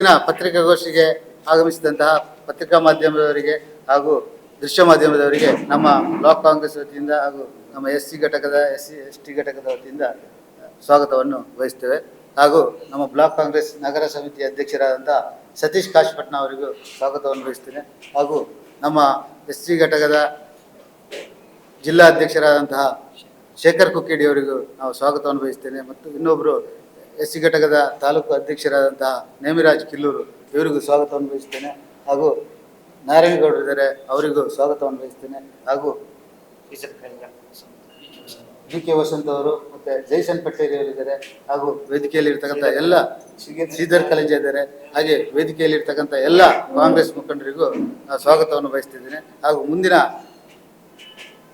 ಇವತ್ತಿನ ಪತ್ರಿಕಾಗೋಷ್ಠಿಗೆ ಆಗಮಿಸಿದಂತಹ ಪತ್ರಿಕಾ ಮಾಧ್ಯಮದವರಿಗೆ ಹಾಗೂ ದೃಶ್ಯ ಮಾಧ್ಯಮದವರಿಗೆ ನಮ್ಮ ಬ್ಲಾಕ್ ಕಾಂಗ್ರೆಸ್ ವತಿಯಿಂದ ಹಾಗೂ ನಮ್ಮ ಎಸ್ ಸಿ ಘಟಕದ ಎಸ್ ಸಿ ಎಸ್ ಟಿ ಘಟಕದ ವತಿಯಿಂದ ಸ್ವಾಗತವನ್ನು ವಹಿಸ್ತೇವೆ. ಹಾಗೂ ನಮ್ಮ ಬ್ಲಾಕ್ ಕಾಂಗ್ರೆಸ್ ನಗರ ಸಮಿತಿ ಅಧ್ಯಕ್ಷರಾದಂಥ ಸತೀಶ್ ಕಾಶ್ಪಟ್ನ ಅವರಿಗೂ ಸ್ವಾಗತವನ್ನು ವಹಿಸ್ತೇನೆ. ಹಾಗೂ ನಮ್ಮ ಎಸ್ ಸಿ ಘಟಕದ ಜಿಲ್ಲಾ ಅಧ್ಯಕ್ಷರಾದಂತಹ ಶೇಖರ್ ಕುಕ್ಕಿಡಿ ಅವರಿಗೂ ನಾವು ಸ್ವಾಗತವನ್ನು ಬಯಸ್ತೇನೆ ಮತ್ತು ಇನ್ನೊಬ್ಬರು ಎಸ್ ಸಿ ಘಟಕದ ತಾಲೂಕು ಅಧ್ಯಕ್ಷರಾದಂತಹ ನೇಮಿರಾಜ್ ಕಿಲ್ಲೂರು, ಇವರಿಗೂ ಸ್ವಾಗತವನ್ನು ಬಯಸ್ತೇನೆ ಹಾಗೂ ನಾರಾಯಣಗೌಡರು ಇದ್ದಾರೆ, ಅವರಿಗೂ ಸ್ವಾಗತವನ್ನು ಬಯಸ್ತೇನೆ ಹಾಗೂ ಡಿ ಕೆ ವಸಂತ್ ಅವರು ಮತ್ತೆ ಜೈಸನ್ ಪಟೇಲ್ ಅವರಿದ್ದಾರೆ ಹಾಗೂ ವೇದಿಕೆಯಲ್ಲಿ ಇರ್ತಕ್ಕಂಥ ಎಲ್ಲ ಶ್ರೀಧರ್ ಕಾಲೇಜ್ ಇದ್ದಾರೆ. ಹಾಗೆ ವೇದಿಕೆಯಲ್ಲಿ ಇರ್ತಕ್ಕಂಥ ಎಲ್ಲ ಕಾಂಗ್ರೆಸ್ ಮುಖಂಡರಿಗೂ ಸ್ವಾಗತವನ್ನು ಬಯಸ್ತಿದ್ದೇನೆ ಹಾಗೂ ಮುಂದಿನ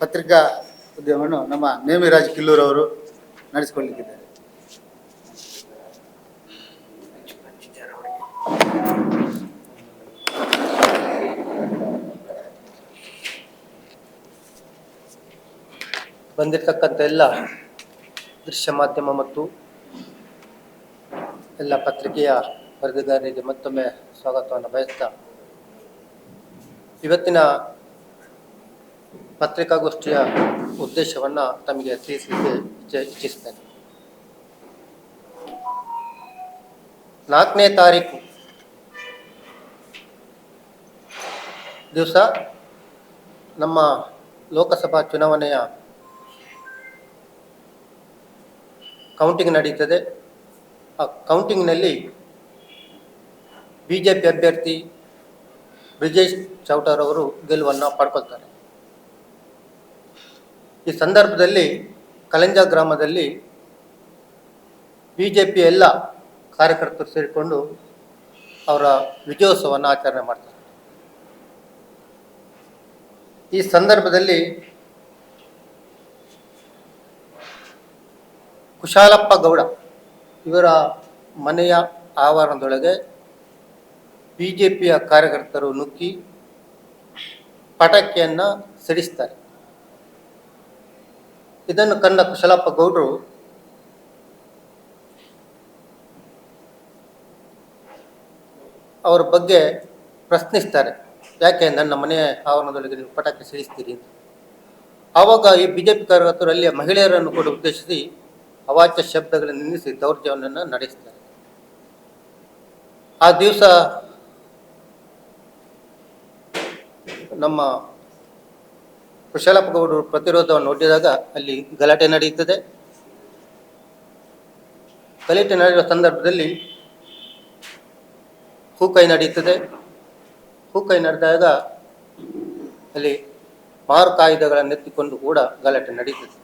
ಪತ್ರಿಕಾ ಉದ್ಯಮವನ್ನು ನಮ್ಮ ನೇಮಿರಾಜ್ ಕಿಲ್ಲೂರ್ ಅವರು ಬಂದಿರತಕ್ಕಂಥ ಎಲ್ಲ ದೃಶ್ಯ ಮಾಧ್ಯಮ ಮತ್ತು ಎಲ್ಲ ಪತ್ರಿಕೆಯ ವರದಿಗಾರರಿಗೆ ಮತ್ತೊಮ್ಮೆ ಸ್ವಾಗತವನ್ನು ಬಯಸ್ತಾ ಇವತ್ತಿನ ಪತ್ರಿಕಾಗೋಷ್ಠಿಯ ಉದ್ದೇಶವನ್ನು ತಮಗೆ ತಿಳಿಸಲಿಕ್ಕೆ ಇಚ್ಛೆ ಇಚ್ಛಿಸ್ತೇನೆ. ನಾಲ್ಕನೇ ತಾರೀಕು ದಿವಸ ನಮ್ಮ ಲೋಕಸಭಾ ಚುನಾವಣೆಯ ಕೌಂಟಿಂಗ್ ನಡೀತದೆ. ಆ ಕೌಂಟಿಂಗ್ನಲ್ಲಿ ಬಿ ಜೆ ಪಿ ಅಭ್ಯರ್ಥಿ ಬ್ರಿಜೇಶ್ ಚೌಟರ್ ಅವರು ಗೆಲುವನ್ನು ಪಡ್ಕೊಳ್ತಾರೆ. ಈ ಸಂದರ್ಭದಲ್ಲಿ ಕಲಂಜ ಗ್ರಾಮದಲ್ಲಿ ಬಿ ಜೆ ಪಿ ಎಲ್ಲ ಕಾರ್ಯಕರ್ತರು ಸೇರಿಕೊಂಡು ಅವರ ವಿಜಯೋತ್ಸವವನ್ನು ಆಚರಣೆ ಮಾಡ್ತಾರೆ. ಈ ಸಂದರ್ಭದಲ್ಲಿ ಕುಶಾಲಪ್ಪ ಗೌಡ ಇವರ ಮನೆಯ ಆವರಣದೊಳಗೆ ಬಿ ಜೆ ಪಿಯ ಕಾರ್ಯಕರ್ತರು ನುಗ್ಗಿ ಪಟಾಕಿಯನ್ನು ಸಿಡಿಸ್ತಾರೆ. ಇದನ್ನು ಕಂಡ ಕುಶಲಪ್ಪ ಗೌಡರು ಅವರ ಬಗ್ಗೆ ಪ್ರಶ್ನಿಸ್ತಾರೆ, ಯಾಕೆ ನನ್ನ ಮನೆಯ ಆವರಣದೊಳಗೆ ನೀವು ಪಟಾಕಿ ಸಿಡಿಸ್ತೀರಿ? ಅಂತ. ಆವಾಗ ಈ ಬಿ ಜೆ ಪಿ ಕಾರ್ಯಕರ್ತರು ಅಲ್ಲಿಯ ಮಹಿಳೆಯರನ್ನು ಕೂಡ ಉದ್ದೇಶಿಸಿ ಅವಾಚ್ಯ ಶಬ್ದಗಳನ್ನು ನಿಲ್ಲಿಸಿ ದೌರ್ಜನ್ಯವನ್ನು ನಡೆಸ್ತಾರೆ. ಆ ದಿವಸ ನಮ್ಮ ಕುಶಲಪ್ಪ ಗೌಡರು ಪ್ರತಿರೋಧವನ್ನು ಒಡ್ಡಿದಾಗ ಅಲ್ಲಿ ಗಲಾಟೆ ನಡೆಯುತ್ತದೆ. ಗಲಾಟೆ ನಡೆಯುವ ಸಂದರ್ಭದಲ್ಲಿ ಹೂಕೈ ನಡೆಯುತ್ತದೆ. ಹೂಕೈ ನಡೆದಾಗ ಅಲ್ಲಿ ಮಾರು ಕೂಡ ಗಲಾಟೆ ನಡೀತದೆ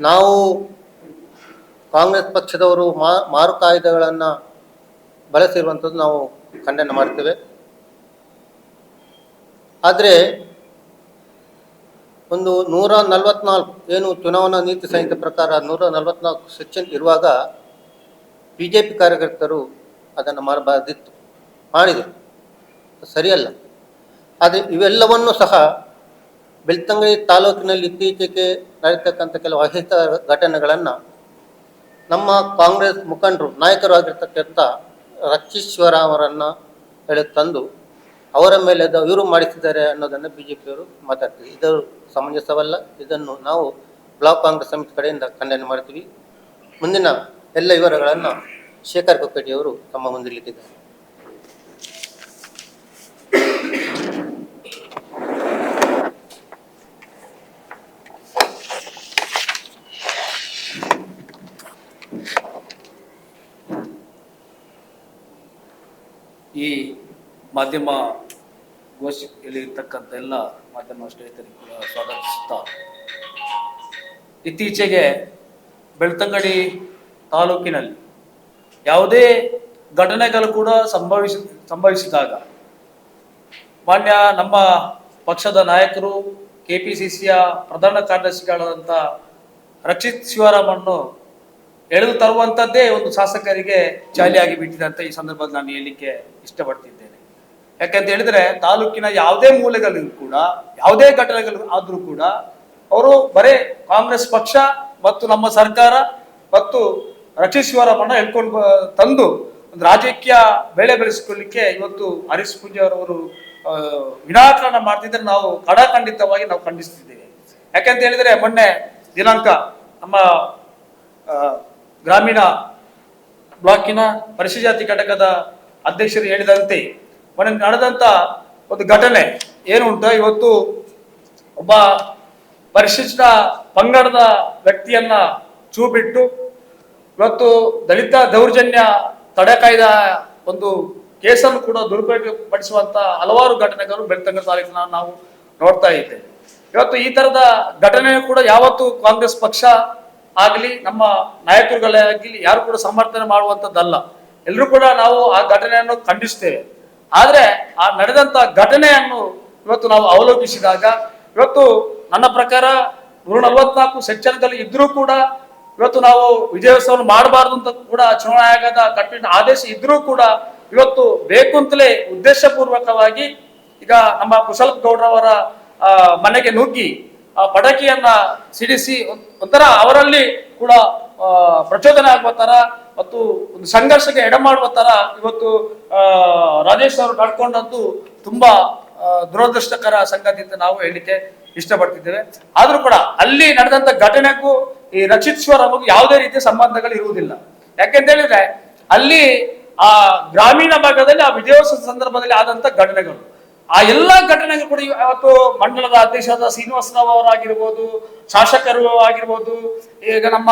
ನಾವು ಕಾಂಗ್ರೆಸ್ ಪಕ್ಷದವರು ಮಾರು ಕಾಯ್ದೆಗಳನ್ನು ಬಳಸಿರುವಂಥದ್ದು ನಾವು ಖಂಡನೆ ಮಾಡ್ತೇವೆ. ಆದರೆ ಒಂದು ನೂರ ನಲವತ್ನಾಲ್ಕು ಏನು ಚುನಾವಣಾ ನೀತಿ ಸಂಹಿತೆ ಪ್ರಕಾರ ನೂರ ನಲವತ್ನಾಲ್ಕು ಸೆಕ್ಷನ್ ಇರುವಾಗ ಬಿ ಜೆ ಪಿ ಕಾರ್ಯಕರ್ತರು ಅದನ್ನು ಮಾಡಬಾರ್ದಿತ್ತು, ಮಾಡಿದರು. ಸರಿಯಲ್ಲ. ಆದರೆ ಇವೆಲ್ಲವನ್ನೂ ಸಹ ಬೆಳ್ತಂಗಡಿ ತಾಲೂಕಿನಲ್ಲಿ ಇತ್ತೀಚೆಗೆ ನಡೀತಕ್ಕಂಥ ಕೆಲವು ಅಹಿತ ಘಟನೆಗಳನ್ನು ನಮ್ಮ ಕಾಂಗ್ರೆಸ್ ಮುಖಂಡರು, ನಾಯಕರು ಆಗಿರ್ತಕ್ಕಂಥ ರಕ್ಷೀಶ್ವರ ಅವರನ್ನು ಹೇಳಿ ತಂದು ಅವರ ಮೇಲೆ ಇವರು ಮಾಡಿಸಿದ್ದಾರೆ ಅನ್ನೋದನ್ನು ಬಿ ಜೆ ಪಿಯವರು ಮಾತಾಡ್ತೀವಿ ಇದು ಸಮಂಜಸವಲ್ಲ. ಇದನ್ನು ನಾವು ಬ್ಲಾಕ್ ಕಾಂಗ್ರೆಸ್ ಸಮಿತಿ ಕಡೆಯಿಂದ ಖಂಡನೆ ಮಾಡ್ತೀವಿ. ಮುಂದಿನ ಎಲ್ಲ ವಿವರಗಳನ್ನು ಶೇಖರ್ ಕೊಕ್ಕಟ್ಟಿಯವರು ತಮ್ಮ ಮುಂದಿಲ್ಲಿದ್ದಾರೆ ಈ ಮಾಧ್ಯಮ ಗೋಷ್ಠಿಯಲ್ಲಿ ಇರ್ತಕ್ಕಂಥ ಎಲ್ಲ ಮಾಧ್ಯಮ ಸ್ನೇಹಿತರಿಗೂ ಕೂಡ ಸ್ವಾಗತಿಸುತ್ತಾ ಇತ್ತೀಚೆಗೆ ಬೆಳ್ತಂಗಡಿ ತಾಲೂಕಿನಲ್ಲಿ ಯಾವುದೇ ಘಟನೆಗಳು ಕೂಡ ಸಂಭವಿಸಿ ಸಂಭವಿಸಿದಾಗ ಮಾನ್ಯ ನಮ್ಮ ಪಕ್ಷದ ನಾಯಕರು ಕೆ ಪಿ ಸಿ ಸಿಯ ಪ್ರಧಾನ ಕಾರ್ಯದರ್ಶಿಗಳಾದಂಥ ರಕ್ಷಿತ್ ಶಿವರಾಮನ್ನು ಎಳೆದು ತರುವಂಥದ್ದೇ ಒಂದು ಶಾಸಕರಿಗೆ ಜಾಲಿಯಾಗಿ ಬಿಟ್ಟಿದೆ ಅಂತ ಈ ಸಂದರ್ಭದಲ್ಲಿ ನಾನು ಹೇಳಲಿಕ್ಕೆ ಇಷ್ಟಪಡ್ತಿದ್ದೇನೆ ಯಾಕಂತ ಹೇಳಿದ್ರೆ ತಾಲೂಕಿನ ಯಾವುದೇ ಮೂಲೆಗಳಿಗೂ ಕೂಡ, ಯಾವುದೇ ಘಟನೆಗಳು ಆದರೂ ಕೂಡ ಅವರು ಬರೇ ಕಾಂಗ್ರೆಸ್ ಪಕ್ಷ ಮತ್ತು ನಮ್ಮ ಸರ್ಕಾರ ಮತ್ತು ರಕ್ಷಿಸುವರ ಶಿವರಾಮನ್ನ ಹೇಳ್ಕೊಂಡು ತಂದು ಒಂದು ರಾಜಕೀಯ ಬೆಳೆ ಬೆಳೆಸಿಕೊಳ್ಳಿಕ್ಕೆ ಇವತ್ತು ಹರೀಶ್ ಪೂಜಾರವರು ಅವರು ವಿನಾಟನ ಮಾಡ್ತಿದ್ರೆ ನಾವು ಕಡಾಖಂಡಿತವಾಗಿ ನಾವು ಖಂಡಿಸ್ತಿದ್ದೇವೆ. ಯಾಕೆಂತ ಹೇಳಿದ್ರೆ ಮೊನ್ನೆ ದಿನಾಂಕ ನಮ್ಮ ಗ್ರಾಮೀಣ ಬ್ಲಾಕಿನ ಪರಿಶಿಜಾತಿ ಘಟಕದ ಅಧ್ಯಕ್ಷರು ಹೇಳಿದಂತೆ ಮೊನ್ನೆ ನಡೆದಂತ ಒಂದು ಘಟನೆ ಏನು ಉಂಟು? ಇವತ್ತು ಒಬ್ಬ ಪರಿಶಿಷ್ಟ ಪಂಗಡದ ವ್ಯಕ್ತಿಯನ್ನ ಚೂ ಬಿಟ್ಟು ಇವತ್ತು ದಲಿತ ದೌರ್ಜನ್ಯ ತಡೆ ಕಾಯ್ದ ಒಂದು ಕೇಸನ್ನು ಕೂಡ ದುರುಪಯೋಗ ಪಡಿಸುವಂತ ಹಲವಾರು ಘಟನೆಗಳು ಬೆಳ್ತಂಗಡ ತಾಲೂಕಿನ ನಾವು ನೋಡ್ತಾ ಇದ್ದೇವೆ ಇವತ್ತು ಈ ತರದ ಘಟನೆ ಕೂಡ ಯಾವತ್ತು ಕಾಂಗ್ರೆಸ್ ಪಕ್ಷ ಆಗಲಿ, ನಮ್ಮ ನಾಯಕರುಗಳೇ ಆಗಲಿ, ಯಾರು ಕೂಡ ಸಮರ್ಥನೆ ಮಾಡುವಂತದ್ದಲ್ಲ. ಎಲ್ಲರೂ ಕೂಡ ನಾವು ಆ ಘಟನೆಯನ್ನು ಖಂಡಿಸ್ತೇವೆ. ಆದ್ರೆ ಆ ನಡೆದಂತ ಘಟನೆಯನ್ನು ಇವತ್ತು ನಾವು ಅವಲೋಕಿಸಿದಾಗ ಇವತ್ತು ನನ್ನ ಪ್ರಕಾರ ನೂರ ನಲವತ್ನಾಲ್ಕು ಸೆಕ್ಷನ್ಗಳು ಇದ್ರೂ ಕೂಡ ಇವತ್ತು ನಾವು ವಿಜಯೋತ್ಸವವನ್ನು ಮಾಡಬಾರದು ಅಂತ ಕೂಡ ಚುನಾವಣಾ ಆಯೋಗದ ಕಠಿಣ ಆದೇಶ ಇದ್ರೂ ಕೂಡ ಇವತ್ತು ಬೇಕು ಅಂತಲೇ ಉದ್ದೇಶಪೂರ್ವಕವಾಗಿ ಈಗ ನಮ್ಮ ಕುಶಲ್ ಗೌಡ್ರವರ ಮನೆಗೆ ನುಗ್ಗಿ ಆ ಪಟಾಕಿಯನ್ನ ಸಿಡಿಸಿ ಒಂಥರ ಅವರಲ್ಲಿ ಕೂಡ ಪ್ರಚೋದನೆ ಆಗುವ ತರ ಮತ್ತು ಒಂದು ಸಂಘರ್ಷಕ್ಕೆ ಎಡೆ ಮಾಡುವ ತರ ಇವತ್ತು ರಾಜೇಶ್ ಅವರು ನಡ್ಕೊಂಡದ್ದು ತುಂಬಾ ದುರದೃಷ್ಟಕರ ಸಂಗತಿ ಅಂತ ನಾವು ಹೇಳಿಕೆ ಇಷ್ಟಪಡ್ತಿದ್ದೇವೆ. ಆದ್ರೂ ಕೂಡ ಅಲ್ಲಿ ನಡೆದಂತ ಘಟನೆಗೂ ಈ ರಚಿತ್ ಸ್ವರ್ ಅವರಿಗೆ ಯಾವುದೇ ರೀತಿಯ ಸಂಬಂಧಗಳು ಇರುವುದಿಲ್ಲ. ಯಾಕೆಂತ ಹೇಳಿದ್ರೆ ಅಲ್ಲಿ ಆ ಗ್ರಾಮೀಣ ಭಾಗದಲ್ಲಿ, ಆ ವಿಜಯೋತ್ಸವ ಸಂದರ್ಭದಲ್ಲಿ ಆದಂತ ಘಟನೆಗಳು. ಆ ಎಲ್ಲಾ ಘಟನೆಗಳು ಕೂಡ ಇವತ್ತು ಮಂಡಲದ ಅಧ್ಯಕ್ಷರಾದ ಶ್ರೀನಿವಾಸರಾವ್ ಅವರಾಗಿರ್ಬೋದು ಶಾಸಕರು ಆಗಿರ್ಬೋದು ಈಗ ನಮ್ಮ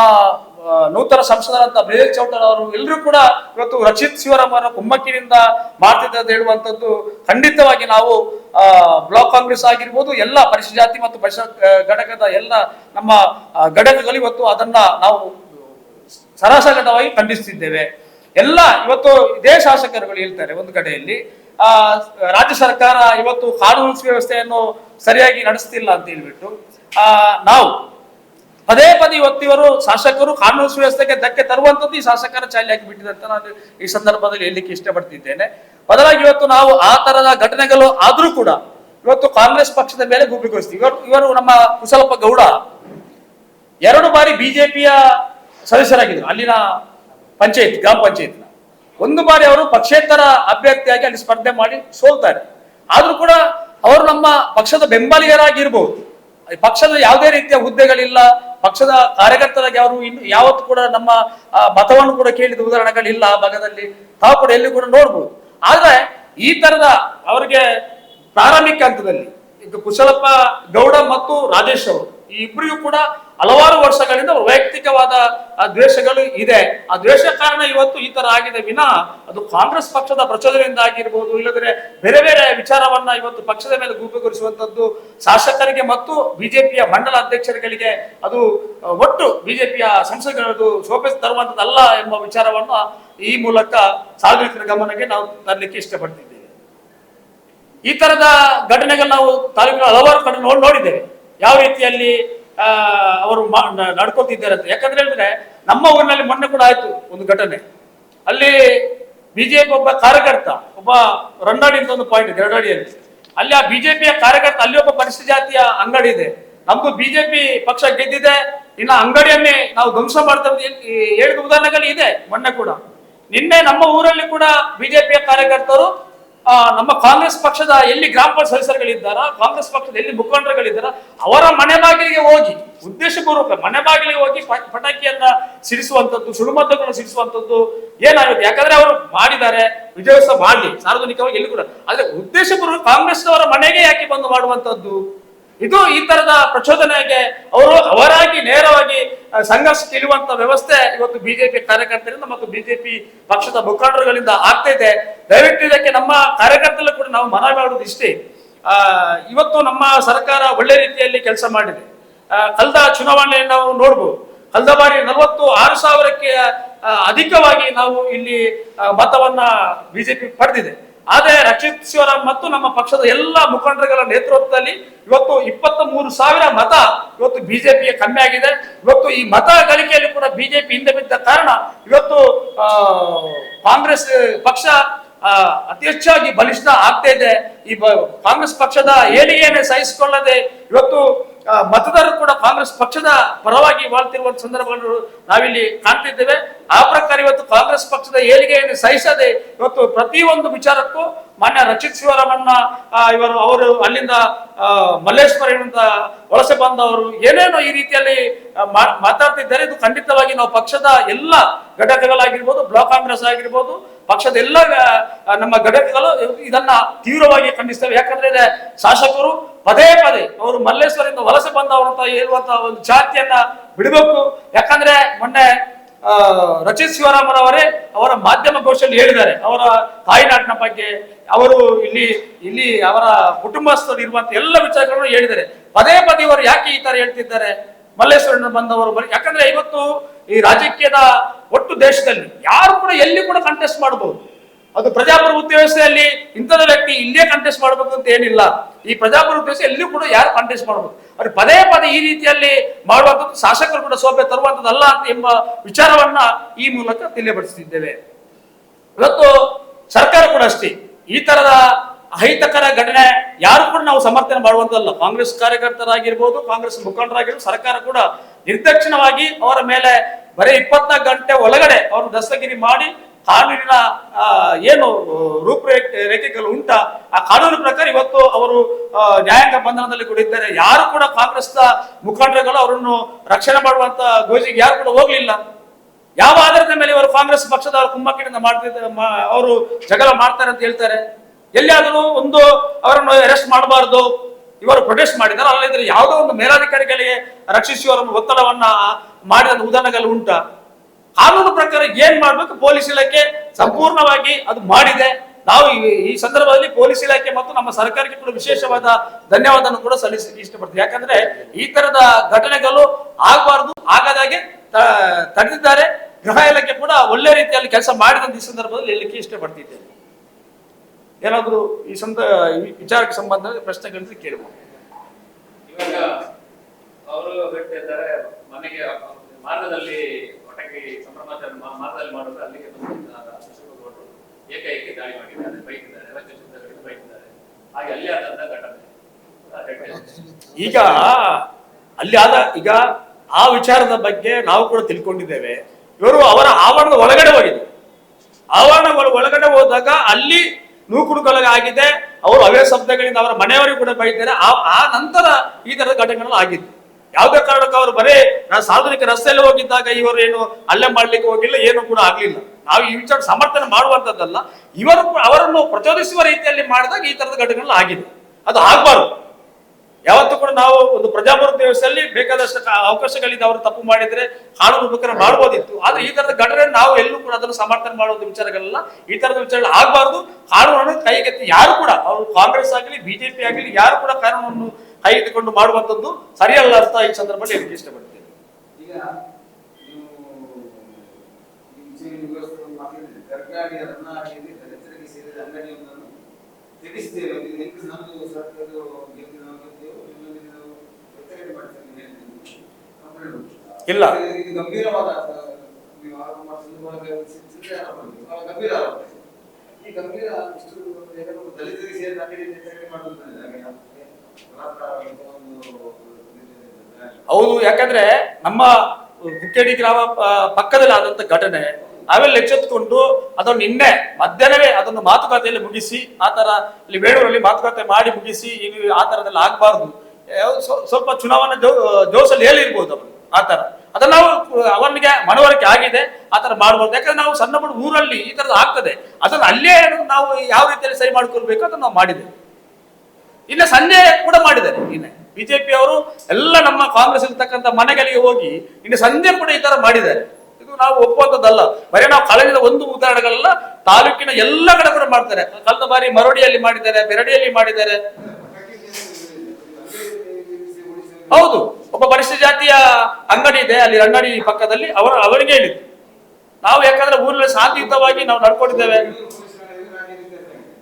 ನೂತನ ಸಂಸದರಂತ ಬೇಲ್ ಚೌಟರ್ ಅವರು ಎಲ್ಲರೂ ಕೂಡ ಇವತ್ತು ರಚಿತ್ ಶಿವರಾಮ್ ಅವರ ಕುಮ್ಮಕ್ಕಿನಿಂದ ಮಾಡ್ತಿದ್ದ ಹೇಳುವಂಥದ್ದು ಖಂಡಿತವಾಗಿ ನಾವು ಬ್ಲಾಕ್ ಕಾಂಗ್ರೆಸ್ ಆಗಿರ್ಬೋದು ಎಲ್ಲ ಪರಿಶಿಷ್ಟ ಜಾತಿ ಮತ್ತು ಪರಿಶಿಷ್ಟ ಆ, ಘಟಕದ ಎಲ್ಲ ನಮ್ಮ ಘಟಕಗಳು ಇವತ್ತು ಅದನ್ನ ನಾವು ಸರಾಸಗಟವಾಗಿ ಖಂಡಿಸ್ತಿದ್ದೇವೆ. ಎಲ್ಲ ಇವತ್ತು ಇದೇ ಶಾಸಕರುಗಳು ಹೇಳ್ತಾರೆ ಒಂದು ಕಡೆಯಲ್ಲಿ ರಾಜ್ಯ ಸರ್ಕಾರ ಇವತ್ತು ಕಾನೂನು ವ್ಯವಸ್ಥೆಯನ್ನು ಸರಿಯಾಗಿ ನಡೆಸ್ತಿಲ್ಲ ಅಂತ ಹೇಳ್ಬಿಟ್ಟು, ಆ, ನಾವು ಪದೇ ಪದೇ ಇವತ್ತಿವರು ಶಾಸಕರು ಕಾನೂನು ವ್ಯವಸ್ಥೆಗೆ ಧಕ್ಕೆ ತರುವಂತದ್ದು ಈ ಶಾಸಕರ ಚಾಲಿಯಾಗಿ ಬಿಟ್ಟಿದೆ ಅಂತ ನಾನು ಈ ಸಂದರ್ಭದಲ್ಲಿ ಹೇಳಲಿಕ್ಕೆ ಇಷ್ಟಪಡ್ತಿದ್ದೇನೆ. ಬದಲಾಗಿ ಇವತ್ತು ನಾವು ಆ ತರದ ಘಟನೆಗಳು ಆದ್ರೂ ಕೂಡ ಇವತ್ತು ಕಾಂಗ್ರೆಸ್ ಪಕ್ಷದ ಮೇಲೆ ಗುಬ್ಬಿಗೊಳಿಸ್ತೀವಿ. ಇವರು ಇವರು ನಮ್ಮ ಕುಶಲಪ್ಪ ಗೌಡ. ಎರಡು ಬಾರಿ ಬಿಜೆಪಿಯ ಸದಸ್ಯರಾಗಿದ್ರು, ಅಲ್ಲಿನ ಪಂಚಾಯತ್, ಗ್ರಾಮ ಪಂಚಾಯತ್ನ. ಒಂದು ಬಾರಿ ಅವರು ಪಕ್ಷೇತರ ಅಭ್ಯರ್ಥಿಯಾಗಿ ಅಲ್ಲಿ ಸ್ಪರ್ಧೆ ಮಾಡಿ ಸೋಲ್ತಾರೆ. ಆದ್ರೂ ಕೂಡ ಅವರು ನಮ್ಮ ಪಕ್ಷದ ಬೆಂಬಲಿಗರಾಗಿರ್ಬೋದು. ಪಕ್ಷದ ಯಾವುದೇ ರೀತಿಯ ಹುದ್ದೆಗಳಿಲ್ಲ, ಪಕ್ಷದ ಕಾರ್ಯಕರ್ತರಾಗಿ ಅವರು ಇನ್ನು ಯಾವತ್ತು ಕೂಡ ನಮ್ಮ ಮತವನ್ನು ಕೂಡ ಕೇಳಿದ ಉದಾಹರಣೆಗಳಿಲ್ಲ ಆ ಭಾಗದಲ್ಲಿ. ತಾವು ಕೂಡ ಎಲ್ಲಿ ಕೂಡ ನೋಡ್ಬೋದು. ಆದ್ರೆ ಈ ತರದ ಅವರಿಗೆ ಪ್ರಾರಂಭಿಕ ಹಂತದಲ್ಲಿ ಇದು ಕುಶಲಪ್ಪ ಗೌಡ ಮತ್ತು ರಾಜೇಶ್ ಅವರು, ಈ ಇಬ್ಬರಿಗೂ ಕೂಡ ಹಲವಾರು ವರ್ಷಗಳಿಂದ ವೈಯಕ್ತಿಕವಾದ ದ್ವೇಷಗಳು ಇದೆ. ಆ ದ್ವೇಷ ಕಾರಣ ಇವತ್ತು ಈ ತರ ಆಗಿದೆ ವಿನ. ಅದು ಕಾಂಗ್ರೆಸ್ ಪಕ್ಷದ ಪ್ರಚೋದನೆಯಿಂದ ಆಗಿರ್ಬೋದು ಇಲ್ಲದ್ರೆ ಬೇರೆ ಬೇರೆ ವಿಚಾರವನ್ನ ಇವತ್ತು ಪಕ್ಷದ ಮೇಲೆ ಗುಂಪುಗೊಳಿಸುವಂತದ್ದು ಶಾಸಕರಿಗೆ ಮತ್ತು ಬಿಜೆಪಿಯ ಮಂಡಲ ಅಧ್ಯಕ್ಷರುಗಳಿಗೆ ಅದು ಒಟ್ಟು ಬಿಜೆಪಿಯ ಸಂಸದಗಳದು ಶೋಭೆ ತರುವಂತದ್ದಲ್ಲ ಎಂಬ ವಿಚಾರವನ್ನ ಈ ಮೂಲಕ ಸಾರ್ವಜನಿಕರ ಗಮನಕ್ಕೆ ನಾವು ತರಲಿಕ್ಕೆ ಇಷ್ಟಪಡ್ತಿದ್ದೇವೆ. ಈ ತರದ ಘಟನೆಗಳು ನಾವು ತಾಲೂಕಿನ ಹಲವಾರು ಕಡೆ ನೋಡಿ ನೋಡಿದ್ದೇವೆ. ಯಾವ ರೀತಿಯಲ್ಲಿ ಅವರು ನಡ್ಕೊತಿದ್ದಾರೆ ಅಂತ. ಯಾಕಂದ್ರೆ ಹೇಳಿದ್ರೆ, ನಮ್ಮ ಊರಿನಲ್ಲಿ ಮೊನ್ನೆ ಕೂಡ ಆಯ್ತು ಒಂದು ಘಟನೆ. ಅಲ್ಲಿ ಬಿಜೆಪಿ ಒಬ್ಬ ಕಾರ್ಯಕರ್ತ, ಒಬ್ಬ ರನ್ನಾಡಿ ಅಂತ ಒಂದು ಪಾಯಿಂಟ್ ಇದೆ ಎರಡಾಡಿಯಲ್ಲಿ ಅಲ್ಲಿ ಆ ಬಿಜೆಪಿಯ ಕಾರ್ಯಕರ್ತ, ಅಲ್ಲಿ ಒಬ್ಬ ಪರಿಶಿಷ್ಟ ಜಾತಿಯ ಅಂಗಡಿ ಇದೆ. ನಮ್ದು ಬಿಜೆಪಿ ಪಕ್ಷ ಗೆದ್ದಿದೆ. ಇನ್ನು ಅಂಗಡಿಯನ್ನೇ ನಾವು ಧ್ವಂಸ ಮಾಡ್ತೇವೆ ಹೇಳಿದ ಉದಾಹರಣೆಗಳು ಇದೆ, ಮೊನ್ನೆ ಕೂಡ. ನಿನ್ನೆ ನಮ್ಮ ಊರಲ್ಲಿ ಕೂಡ ಬಿಜೆಪಿಯ ಕಾರ್ಯಕರ್ತರು ನಮ್ಮ ಕಾಂಗ್ರೆಸ್ ಪಕ್ಷದ ಎಲ್ಲಿ ಗ್ರಾಮ ಸದಸ್ಯರುಗಳಿದ್ದಾರ, ಕಾಂಗ್ರೆಸ್ ಪಕ್ಷದ ಎಲ್ಲಿ ಮುಖಂಡರುಗಳಿದ್ದಾರಾ, ಅವರ ಮನೆ ಬಾಗಿಲಿಗೆ ಹೋಗಿ, ಉದ್ದೇಶಪೂರ್ವಕ ಮನೆ ಬಾಗಿಲಿಗೆ ಹೋಗಿ ಪಟಾಕಿಯನ್ನ ಸಿಡಿಸುವಂತದ್ದು ಸುಡುಮದ್ದುಗಳನ್ನು ಸಿಡಿಸುವಂತದ್ದು ಏನಾಗುತ್ತೆ? ಯಾಕಂದ್ರೆ ಅವರು ಮಾಡಿದ್ದಾರೆ, ವಿಜಯೋತ್ಸವ ಮಾಡಲಿ, ಸಾರ್ವಜನಿಕವಾಗಿ ಎಲ್ಲಿ ಕೂಡ. ಆದ್ರೆ ಉದ್ದೇಶಪೂರ್ವಕ ಕಾಂಗ್ರೆಸ್ನವರ ಮನೆಗೆ ಯಾಕೆ ಬಂದು ಮಾಡುವಂತದ್ದು ಇದು ಈ ತರದ ಪ್ರಚೋದನೆಗೆ ಅವರು ಅವರಾಗಿ ನೇರವಾಗಿ ಸಂಘರ್ಷ ಇಳುವಂತ ವ್ಯವಸ್ಥೆ ಇವತ್ತು ಬಿಜೆಪಿ ಕಾರ್ಯಕರ್ತರಿಂದ ಮತ್ತು ಬಿಜೆಪಿ ಪಕ್ಷದ ಮುಖಂಡರುಗಳಿಂದ ಆಗ್ತಾ ಇದೆ. ದಯವಿಟ್ಟು ಇದಕ್ಕೆ ನಮ್ಮ ಕಾರ್ಯಕರ್ತರಲ್ಲೂ ಕೂಡ ನಾವು ಮನವಿ ಮಾಡುವುದು ಇಷ್ಟೇ. ಇವತ್ತು ನಮ್ಮ ಸರ್ಕಾರ ಒಳ್ಳೆ ರೀತಿಯಲ್ಲಿ ಕೆಲಸ ಮಾಡಿದೆ. ಕಳೆದ ಚುನಾವಣೆಯನ್ನು ನಾವು ನೋಡ್ಬೋದು. ಕಳೆದ ಬಾರಿ ನಲವತ್ತು ಆರು ಸಾವಿರಕ್ಕೆ ಅಧಿಕವಾಗಿ ನಾವು ಇಲ್ಲಿ ಮತವನ್ನ ಬಿಜೆಪಿ ಪಡೆದಿದೆ. ಆದ್ರೆ ರಕ್ಷಿತ್ ಶಿವರಾಮ್ ಮತ್ತು ನಮ್ಮ ಪಕ್ಷದ ಎಲ್ಲ ಮುಖಂಡರುಗಳ ನೇತೃತ್ವದಲ್ಲಿ ಇವತ್ತು ಇಪ್ಪತ್ತ ಮೂರು ಸಾವಿರ ಮತ ಇವತ್ತು ಬಿಜೆಪಿಗೆ ಕಮ್ಮಿ ಆಗಿದೆ. ಇವತ್ತು ಈ ಮತ ಗಳಿಕೆಯಲ್ಲಿ ಕೂಡ ಬಿಜೆಪಿ ಹಿಂದೆ ಬಿದ್ದ ಕಾರಣ ಇವತ್ತು ಕಾಂಗ್ರೆಸ್ ಪಕ್ಷ ಅತಿ ಹೆಚ್ಚಾಗಿ ಬಲಿಷ್ಠ ಆಗ್ತಾ ಇದೆ. ಈ ಕಾಂಗ್ರೆಸ್ ಪಕ್ಷದ ಏಳಿಗೆಯನ್ನು ಸಹಿಸಿಕೊಳ್ಳದೆ ಇವತ್ತು ಮತದಾರರು ಕೂಡ ಕಾಂಗ್ರೆಸ್ ಪಕ್ಷದ ಪರವಾಗಿ ವಾಳ್ತಿರುವ ಸಂದರ್ಭಗಳು ನಾವಿಲ್ಲಿ ಕಾಣ್ತಿದ್ದೇವೆ. ಆ ಪ್ರಕಾರ ಇವತ್ತು ಕಾಂಗ್ರೆಸ್ ಪಕ್ಷದ ಏಳಿಗೆಯನ್ನು ಸಹಿಸದೆ ಇವತ್ತು ಪ್ರತಿಯೊಂದು ವಿಚಾರಕ್ಕೂ ಮಾನ್ಯ ರಚಿತ್ ಶಿವರಾಮಣ್ಣ ಇವರು ಅವರು ಅಲ್ಲಿಂದ ಆ, ಮಲ್ಲೇಶ್ವರದಿಂದ ವಲಸೆ ಬಂದವರು ಏನೇನೋ ಈ ರೀತಿಯಲ್ಲಿ ಮಾತಾಡ್ತಿದ್ದಾರೆ. ಇದು ಖಂಡಿತವಾಗಿ ನಾವು ಪಕ್ಷದ ಎಲ್ಲ ಘಟಕಗಳಾಗಿರ್ಬೋದು ಬ್ಲಾಕ್ ಕಾಂಗ್ರೆಸ್ ಆಗಿರ್ಬೋದು ಪಕ್ಷದ ಎಲ್ಲ ನಮ್ಮ ಘಟಕಗಳು ಇದನ್ನ ತೀವ್ರವಾಗಿ ಖಂಡಿಸ್ತವೆ. ಯಾಕಂದ್ರೆ ಶಾಸಕರು ಪದೇ ಪದೇ ಅವರು ಮಲ್ಲೇಶ್ವರಿಂದ ವಲಸೆ ಬಂದವರು ಅಂತ ಹೇಳುವಂತ ಒಂದು ಜಾತಿಯನ್ನ ಬಿಡಬೇಕು. ಯಾಕಂದ್ರೆ ಮೊನ್ನೆ ರಚಿತ್ ಶಿವರಾಮರವರೇ ಅವರ ಮಾಧ್ಯಮ ಗೋಷ್ಠಿಯಲ್ಲಿ ಹೇಳಿದ್ದಾರೆ. ಅವರ ತಾಯಿನಾಡಿನ ಬಗ್ಗೆ ಅವರು ಇಲ್ಲಿ ಇಲ್ಲಿ ಅವರ ಕುಟುಂಬಸ್ಥರು ಇರುವಂತ ಎಲ್ಲ ವಿಚಾರಗಳನ್ನು ಹೇಳಿದ್ದಾರೆ. ಪದೇ ಪದೇ ಇವರು ಯಾಕೆ ಈ ತರ ಹೇಳ್ತಿದ್ದಾರೆ? ಮಲ್ಲೇಶ್ವರನ ಬಂದವರು ಬರೀ ಯಾಕಂದ್ರೆ ಇವತ್ತು ಈ ರಾಜಕೀಯದ ಒಟ್ಟು ದೇಶದಲ್ಲಿ ಯಾರು ಕೂಡ ಎಲ್ಲಿ ಕೂಡ ಕಂಟೆಸ್ಟ್ ಮಾಡಬಹುದು. ಅದು ಪ್ರಜಾಪ್ರಭುತ್ವ ವ್ಯವಸ್ಥೆಯಲ್ಲಿ ಇಂಥದ ವ್ಯಕ್ತಿ ಇಲ್ಲೇ ಕಂಟೆಸ್ಟ್ ಮಾಡಬೇಕು ಅಂತ ಏನಿಲ್ಲ. ಈ ಪ್ರಜಾಪ್ರಭುತ್ವ ವ್ಯವಸ್ಥೆ ಎಲ್ಲಿಯೂ ಕೂಡ ಯಾರು ಕಂಟೆಸ್ಟ್ ಮಾಡಬಹುದು. ಅವ್ರು ಪದೇ ಪದೇ ಈ ರೀತಿಯಲ್ಲಿ ಮಾಡುವಂಥದ್ದು ಶಾಸಕರು ಕೂಡ ಸೋಪೆ ತರುವಂಥದ್ದಲ್ಲ ಅಂತ ಎಂಬ ವಿಚಾರವನ್ನ ಈ ಮೂಲಕ ತಿಳಿಯಪಡಿಸುತ್ತಿದ್ದೇವೆ ಇವತ್ತು ಸರ್ಕಾರ ಕೂಡ ಅಷ್ಟೇ. ಈ ತರದ ಅಹಿತಕರ ಘಟನೆ, ಯಾರು ಕೂಡ ನಾವು ಸಮರ್ಥನೆ ಮಾಡುವಂತಲ್ಲ ಕಾಂಗ್ರೆಸ್ ಕಾರ್ಯಕರ್ತರಾಗಿರ್ಬೋದು, ಕಾಂಗ್ರೆಸ್ ಮುಖಂಡರಾಗಿರ್ಬೋದು, ಸರ್ಕಾರ ಕೂಡ ನಿರ್ದಕ್ಷಿಣವಾಗಿ ಅವರ ಮೇಲೆ ಬರೀ ಇಪ್ಪತ್ನಾಲ್ಕು ಗಂಟೆ ಒಳಗಡೆ ಅವರು ದಸ್ತಗಿರಿ ಮಾಡಿ, ಕಾನೂನಿನ ಏನು ರೂಪರೇಖೆ, ರೇಖೆಗಳು ಉಂಟ, ಆ ಕಾನೂನು ಪ್ರಕಾರ ಇವತ್ತು ಅವರು ನ್ಯಾಯಾಂಗ ಬಂಧನದಲ್ಲಿ ಕೂಡ ಇದ್ದಾರೆ. ಯಾರು ಕೂಡ ಕಾಂಗ್ರೆಸ್ನ ಮುಖಂಡರುಗಳು ಅವರನ್ನು ರಕ್ಷಣೆ ಮಾಡುವಂತ ಗೋಜಿಗೆ ಯಾರು ಕೂಡ ಹೋಗ್ಲಿಲ್ಲ. ಯಾವ ಆಧಾರದ ಮೇಲೆ ಇವರು ಕಾಂಗ್ರೆಸ್ ಪಕ್ಷದ ಕುಮ್ಮಕ್ಕಿನಿಂದ ಮಾಡ್ತಿದ್ದ ಅವರು ಜಗಳ ಮಾಡ್ತಾರೆ ಅಂತ ಹೇಳ್ತಾರೆ. ಎಲ್ಲಿಯಾದರೂ ಒಂದು ಅವರನ್ನು ಅರೆಸ್ಟ್ ಮಾಡಬಾರ್ದು. ಇವರು ಪ್ರೊಟೆಸ್ಟ್ ಮಾಡಿದ್ದಾರೆ. ಅಲ್ಲದಿದ್ರೆ ಯಾವುದೋ ಒಂದು ಮೇಲಾಧಿಕಾರಿಗಳಿಗೆ ರಕ್ಷಿಸಿ ಅವರನ್ನು ಒತ್ತಡವನ್ನ ಮಾಡಿದ ಉದಾಹರಣೆಗಳು ಉಂಟಾ. ಕಾನೂನು ಪ್ರಕಾರ ಏನ್ ಮಾಡ್ಬೇಕು? ಪೊಲೀಸ್ ಇಲಾಖೆ ಸಂಪೂರ್ಣವಾಗಿ ಅದು ಮಾಡಿದೆ. ನಾವು ಈ- ಸಂದರ್ಭದಲ್ಲಿ ಪೊಲೀಸ್ ಇಲಾಖೆ ಮತ್ತು ನಮ್ಮ ಸರ್ಕಾರಕ್ಕೆ ಕೂಡ ವಿಶೇಷವಾದ ಧನ್ಯವಾದವನ್ನು ಕೂಡ ಸಲ್ಲಿಸಲಿಕ್ಕೆ ಇಷ್ಟಪಡ್ತೀವಿ ಯಾಕಂದ್ರೆ ಈ ತರದ ಘಟನೆಗಳು ಆಗಬಾರ್ದು. ಆಗದಾಗೆ ತಡೆದಿದ್ದಾರೆ. ಗೃಹ ಇಲಾಖೆ ಕೂಡ ಒಳ್ಳೆ ರೀತಿಯಲ್ಲಿ ಕೆಲಸ ಮಾಡಿದಂತ ಈ ಸಂದರ್ಭದಲ್ಲಿ ಹೇಳಲಿಕ್ಕೆ ಇಷ್ಟಪಡ್ತಿದ್ದೇನೆ. ಏನಾದ್ರು ಈ ಸಂದ ಈ ವಿಚಾರಕ್ಕೆ ಸಂಬಂಧ ಪ್ರಶ್ನೆಗಳಿದ್ರೆ ಕೇಳಬಹುದು ಇವಾಗ ಅವರು ಹೇಳ್ತಾ ಇದ್ದಾರೆ ಮನೆಗೆ ಮಾರ್ಗದಲ್ಲಿ ಪಟಾಕಿ ಸಂಭ್ರಮಾಚರಣೆ ಮಾರ್ಗದಲ್ಲಿ ಮಾಡೋದು ಅಲ್ಲಿಗೆ ಬಂದು ಏಕೈಕಿ ದಾಳಿ ಮಾಡಿದ್ದಾರೆ ಬೈಕಿದ್ದಾರೆ ರಚನೆ ಬೈಕಿದ್ದಾರೆ ಹಾಗೆ ಅಲ್ಲಿ ಆದಂತ ಘಟನೆ. ಈಗ ಅಲ್ಲಿ ಆದ ಈಗ ಆ ವಿಚಾರದ ಬಗ್ಗೆ ನಾವು ಕೂಡ ತಿಳ್ಕೊಂಡಿದ್ದೇವೆ. ಇವರು ಅವರ ಆವರಣದ ಒಳಗಡೆ ಹೋಗಿದ್ರು. ಆವರಣ ಒಳ- ಒಳಗಡೆ ಹೋದಾಗ ಅಲ್ಲಿ ನೂಕುನುಕಲಗ ಆಗಿದೆ. ಅವರು ಅವೇ ಶಬ್ದಗಳಿಂದ ಅವರ ಮನೆಯವರಿಗೆ ಕೂಡ ಬೈತಾರೆ. ಆ ನಂತರ ಈ ತರದ ಘಟನೆಗಳು ಆಗಿದೆ ಯಾವುದೇ ಕಾರಣಕ್ಕೂ ಅವರು ಬರೇ ನಾನು ಸಾರ್ವಜನಿಕ ರಸ್ತೆಯಲ್ಲಿ ಹೋಗಿದ್ದಾಗ ಇವರು ಏನು ಅಲ್ಲೆ ಮಾಡ್ಲಿಕ್ಕೆ ಹೋಗಿಲ್ಲ, ಏನು ಕೂಡ ಆಗ್ಲಿಲ್ಲ. ನಾವು ಈ ವಿಚಾರ ಸಮರ್ಥನೆ ಮಾಡುವಂತದ್ದಲ್ಲ ಇವರು ಅವರನ್ನು ಪ್ರಚೋದಿಸುವ ರೀತಿಯಲ್ಲಿ ಮಾಡಿದಾಗ ಈ ತರದ ಘಟನೆಗಳು ಆಗಿದೆ ಅದು ಆಗ್ಬಾರ್ದು. ಯಾವತ್ತೂ ಕೂಡ ನಾವು ಒಂದು ಪ್ರಜಾಪ್ರಭುತ್ವ ವ್ಯವಸ್ಥೆಯಲ್ಲಿ ಬೇಕಾದಷ್ಟು ಅವಕಾಶಗಳಿಂದ, ಅವರು ತಪ್ಪು ಮಾಡಿದ್ರೆ ಕಾನೂನು ಮುಖರ ಮಾಡಬಹುದಿತ್ತು ಆದ್ರೆ ಈ ತರದ ಘಟನೆ ನಾವು ಎಲ್ಲೂ ಕೂಡ ಅದನ್ನು ಸಮರ್ಥನೆ ಮಾಡುವಂತ ವಿಚಾರಗಳೆಲ್ಲ. ಈ ತರದ ವಿಚಾರಗಳು ಆಗಬಾರ್ದು. ಕಾನೂನನ್ನು ಕೈಗೆತ್ತಿ ಯಾರು ಕೂಡ, ಅವರು ಕಾಂಗ್ರೆಸ್ ಆಗಲಿ, ಬಿಜೆಪಿ ಆಗಲಿ, ಯಾರು ಕೂಡ ಕಾನೂನನ್ನು ಕೈಗೆತ್ತಿಕೊಂಡು ಮಾಡುವಂತದ್ದು ಸರಿಯಲ್ಲ ಅಂತ ಈ ಸಂದರ್ಭದಲ್ಲಿ ಹೇಳಿ ಇಷ್ಟಪಡ್ತೇನೆ. ಈಗ ಸೇರಿದ ಅಂಗಡಿಯೊಂದನ್ನು ತಿಳಿಸ್ತೇವೆ ಇದು ಹೆಂಗೆ ನಮ್ಮದು ಸರ್ಕಾರದ ಗೆದ್ದು ನಾವು ಗೆದ್ದೆವು ನಿಮ್ಮಲ್ಲಿ ನಾವು ಎಚ್ಚರಿಕೆ ಮಾಡ್ತೇವೆ ಅಂತ ಹೇಳ್ತಿದ್ವಿ. ಕಂಪ್ಲೇಂಟ್ ಉಂಟು. ಇಲ್ಲ. ಇದು ಗಂಭೀರವಾದ ನೀವು ಆರೋಪ ಗಂಭೀರ ಆರೋಪ ಈ ಇಷ್ಟು ದಲಿತರಿಗೆ ಹೌದು ಯಾಕಂದ್ರೆ ನಮ್ಮ ಹುಕ್ಕೇಡಿ ಗ್ರಾಮ ಪಕ್ಕದಲ್ಲಿ ಆದಂತ ಘಟನೆ ನಾವೆಲ್ಲ ಎಚ್ಚೆತ್ತುಕೊಂಡು ಅದನ್ನು ನಿನ್ನೆ ಮಧ್ಯಾಹ್ನವೇ ಅದನ್ನು ಮಾತುಕತೆಯಲ್ಲಿ ಮುಗಿಸಿ, ಆ ತರ ಇಲ್ಲಿ ಬೇಡೂರಲ್ಲಿ ಮಾತುಕತೆ ಮಾಡಿ ಮುಗಿಸಿ ಈಗ ಆ ತರದಲ್ಲಿ ಆಗ್ಬಾರ್ದು. ಸ್ವಲ್ಪ ಚುನಾವಣಾ ಜೋಸಲ್ಲಿ ಹೇಳಿರ್ಬೋದು ಅವರು, ಆ ತರ ಅದನ್ನ ನಾವು, ಅವನಿಗೆ ಮನವರಿಕೆ ಆಗಿದೆ, ಆ ತರ ಮಾಡ್ಬೋದು. ಯಾಕಂದ್ರೆ ನಾವು ಸಣ್ಣ ಪುಟ್ಟ ಊರಲ್ಲಿ ಈ ಥರದ್ದು ಆಗ್ತದೆ. ಅದನ್ನು ಅಲ್ಲೇ ನಾವು ಯಾವ ರೀತಿಯಲ್ಲಿ ಸರಿ ಮಾಡ್ಕೊಳ್ಬೇಕು ಅದನ್ನು ನಾವು ಮಾಡಿದ್ದೇವೆ. ಇನ್ನು ಸಂಜೆ ಕೂಡ ಮಾಡಿದ್ದಾರೆ ನಿನ್ನೆ ಬಿಜೆಪಿ ಅವರು ಎಲ್ಲ ನಮ್ಮ ಕಾಂಗ್ರೆಸ್ ಇರ್ತಕ್ಕಂಥ ಮನೆಗಳಿಗೆ ಹೋಗಿ ಇನ್ನು ಸಂಜೆ ಕೂಡ ಈ ತರ ಮಾಡಿದ್ದಾರೆ. ಇದು ನಾವು ಒಪ್ಪುವಂಥದ್ದಲ್ಲ. ಬರೀ ನಾವು ಕಾಲೇಜಿನ ಒಂದು ಉದಾಹರಣೆಗಳೆಲ್ಲ, ತಾಲೂಕಿನ ಎಲ್ಲ ಕಡೆ ಮಾಡ್ತಾರೆ. ಕಳೆದ ಬಾರಿ ಮರಡಿಯಲ್ಲಿ ಮಾಡಿದ್ದಾರೆ, ಬೆರಡಿಯಲ್ಲಿ ಮಾಡಿದ್ದಾರೆ. ಹೌದು, ಒಬ್ಬ ಪರಿಶಿಷ್ಟ ಜಾತಿಯ ಅಂಗಡಿ ಇದೆ, ಅಲ್ಲಿ ಅಂಗಡಿ ಪಕ್ಕದಲ್ಲಿ, ಅವರ ಅವರಿಗೆ ಹೇಳಿದ್ದು. ನಾವು ಯಾಕಂದ್ರೆ ಊರಲ್ಲಿ ಶಾಂತಿಯುತವಾಗಿ ನಾವು ನಡ್ಕೊಂಡಿದ್ದೇವೆ.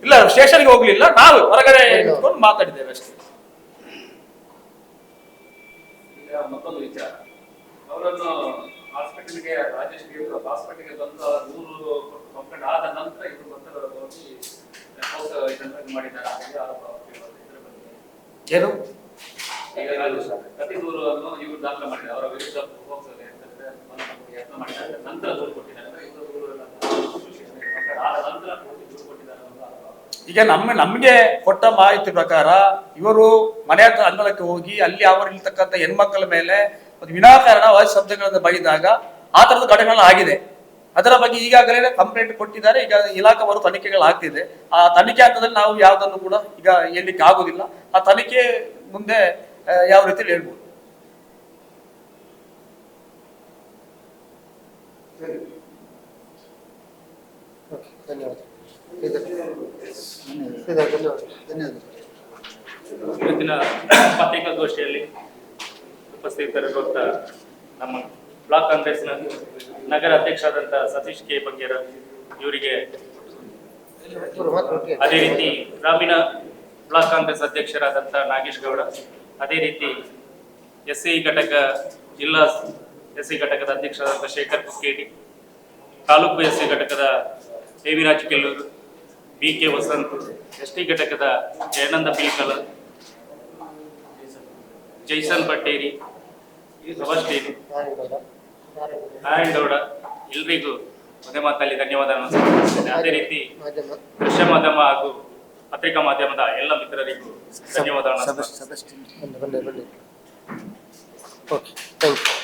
ಇಲ್ಲ, ಸ್ಟೇಷನ್ಗೆ ಹೋಗ್ಲಿಲ್ಲ, ನಾವು ಹೊರಗಡೆ ಇಟ್ಕೊಂಡು ಮಾತಾಡಿದ್ದೇವೆ ಅಷ್ಟೇ. ಮತ್ತೊಂದು ವಿಚಾರ. ಅವರನ್ನು ಹಾಸ್ಪಿಟಲ್ಗೆ ರಾಜೇಶ್ ಇವರು ಹಾಸ್ಪಿಟಲ್ಗೆ ಬಂದು ನೂರು ಕಂಪ್ಲೇಂಟ್ ಆದ ನಂತರ ಇವರು ಬಂದು ಹೋಗಿ ಹೌಸ್ ಇದನ್ನ ಮಾಡಿದ್ದಾರೆ. ಹಾಗೆ ಆರೋಪ ಇದ್ರ ಏನು? ಪ್ರತಿ ದೂರವನ್ನು ಇವರು ದಾಖಲೆ ಮಾಡಿದ್ದಾರೆ. ಅವರ ವಿರುದ್ಧ ಹೋಗ್ತದೆ ಅಂತಂದ್ರೆ ಒಂದು ಯತ್ನ ಮಾಡಿದ್ದಾರೆ. ನಂತರ ದೂರು ಕೊಟ್ಟಿದ್ದಾರೆ. ಅಂದ್ರೆ ಇವರು ದೂರು ಎಲ್ಲ ಆದ ನಂತರ ದೂರು ಕೊಟ್ಟಿದ್ದಾರೆ ಈಗ ನಮ್ಮ ನಮಗೆ ಕೊಟ್ಟ ಮಾಹಿತಿ ಪ್ರಕಾರ ಇವರು ಮನೆ ಹತ್ರ ಅಂಗಳಕ್ಕೆ ಹೋಗಿ ಅಲ್ಲಿ ಅವರಿರ್ತಕ್ಕಂಥ ಹೆಣ್ಮಕ್ಕಳ ಮೇಲೆ ಒಂದು ವಿನಾಕಾರಣ ವಾಯು ಶಬ್ದಗಳನ್ನು ಬೈದಾಗ ಆ ತರದ ಘಟನೆಗಳು ಆಗಿದೆ. ಅದರ ಬಗ್ಗೆ ಈಗಾಗಲೇ ಕಂಪ್ಲೇಂಟ್ ಕೊಟ್ಟಿದ್ದಾರೆ. ಈಗ ಇಲಾಖೆವರು ತನಿಖೆಗಳು ಆಗ್ತಿದೆ. ಆ ತನಿಖೆ ಹಂತದಲ್ಲಿ ನಾವು ಯಾವುದನ್ನು ಕೂಡ ಈಗ ಹೇಳಲಿಕ್ಕೆ ಆಗುದಿಲ್ಲ. ಆ ತನಿಖೆ ಮುಂದೆ ಯಾವ ರೀತಿಯಲ್ಲಿ ಹೇಳ್ಬೋದು? ಧನ್ಯವಾದ. ಧನ್ಯವಾದ. ಪತ್ರಿಕಾಗೋಷ್ಠಿಯಲ್ಲಿ ಉಪಸ್ಥಿತರಿರುವಂತ ನಮ್ಮ ಬ್ಲಾಕ್ ಕಾಂಗ್ರೆಸ್ನ ನಗರ ಅಧ್ಯಕ್ಷರಾದಂಥ ಸತೀಶ್ ಕೆ ಬಂಗೇರ ಇವರಿಗೆ ಇವ್ರು ಅದೇ ರೀತಿ ಗ್ರಾಮೀಣ ಬ್ಲಾಕ್ ಕಾಂಗ್ರೆಸ್ ಅಧ್ಯಕ್ಷರಾದಂಥ ನಾಗೇಶ್ ಗೌಡ, ಅದೇ ರೀತಿ ಎಸ್ ಸಿ ಘಟಕ, ಜಿಲ್ಲಾ ಎಸ್ ಸಿ ಘಟಕದ ಅಧ್ಯಕ್ಷರಾದಂಥ ಶೇಖರ್ ಕುಕ್ಕೇಡಿ ತಾಲೂಕು ಎಸ್ ಸಿ ಘಟಕದ Deviraj Kelluru, B K Vasanth S T ಘಟಕದ ಜಯನಂದ ಬಿಲ್ಕಲ ಜೈಸನ್ ಪಟ್ಟೇರಿ ಸಬಸ್ಟೇರಿ ನಾರಾಯಣ ಗೌಡ ಎಲ್ರಿಗೂ ಒಂದೇ ಮಾತಲ್ಲಿ ಧನ್ಯವಾದ ಅದೇ ರೀತಿ ದೃಶ್ಯ ಮಾಧ್ಯಮ ಹಾಗೂ ಪತ್ರಿಕಾ ಮಾಧ್ಯಮದ ಎಲ್ಲ ಮಿತ್ರರಿಗೂ ಬನ್ನಿ okay thank you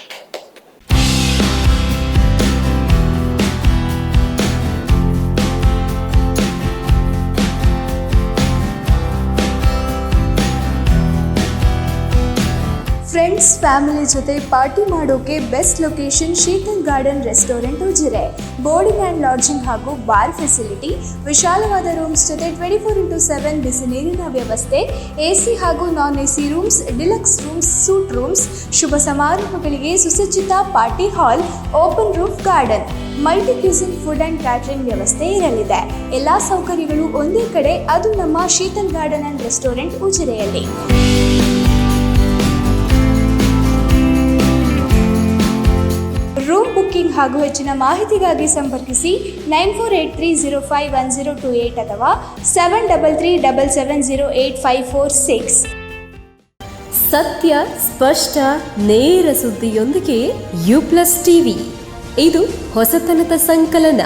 friends family ಜೊತೆ ಪಾರ್ಟಿ ಮಾಡೋಕೆ best location Sheetal garden restaurant Ujire. Boarding and lodging ಹಾಗೂ ಬಾರ್ ಫೆಸಿಲಿಟಿ ವಿಶಾಲವಾದ ರೂಮ್ಸ್ ಜೊತೆ ಟ್ವೆಂಟಿ ಫೋರ್ ಇಂಟು ಸೆವೆನ್ ಬಿಸಿ ನೀರಿನ ವ್ಯವಸ್ಥೆ ಎ ಸಿ ಹಾಗೂ non A C rooms deluxe rooms suite rooms ಶುಭ ಸಮಾರಂಭಗಳಿಗೆ ಸುಸಜ್ಜಿತ party hall open roof garden multi cuisine food and catering ವ್ಯವಸ್ಥೆ ಇರಲಿದೆ. ಎಲ್ಲ ಸೌಕರ್ಯಗಳು ಒಂದೇ ಕಡೆ, ಅದು ನಮ್ಮ Sheetal garden and restaurant ಉಜಿರೆಯಲ್ಲಿ. Room booking ಹಾಗೂ ಹೆಚ್ಚಿನ ಮಾಹಿತಿಗಾಗಿ ಸಂಪರ್ಕಿಸಿ nine four eight three zero five one zero two eight ಅಥವಾ seven double three double seven zero eight five four six. ಸತ್ಯ, ಸ್ಪಷ್ಟ, ನೇರ ಸುದ್ದಿಯೊಂದಿಗೆ ಯು ಪ್ಲಸ್ ಟಿವಿ. ಇದು ಹೊಸತನದ ಸಂಕಲನ.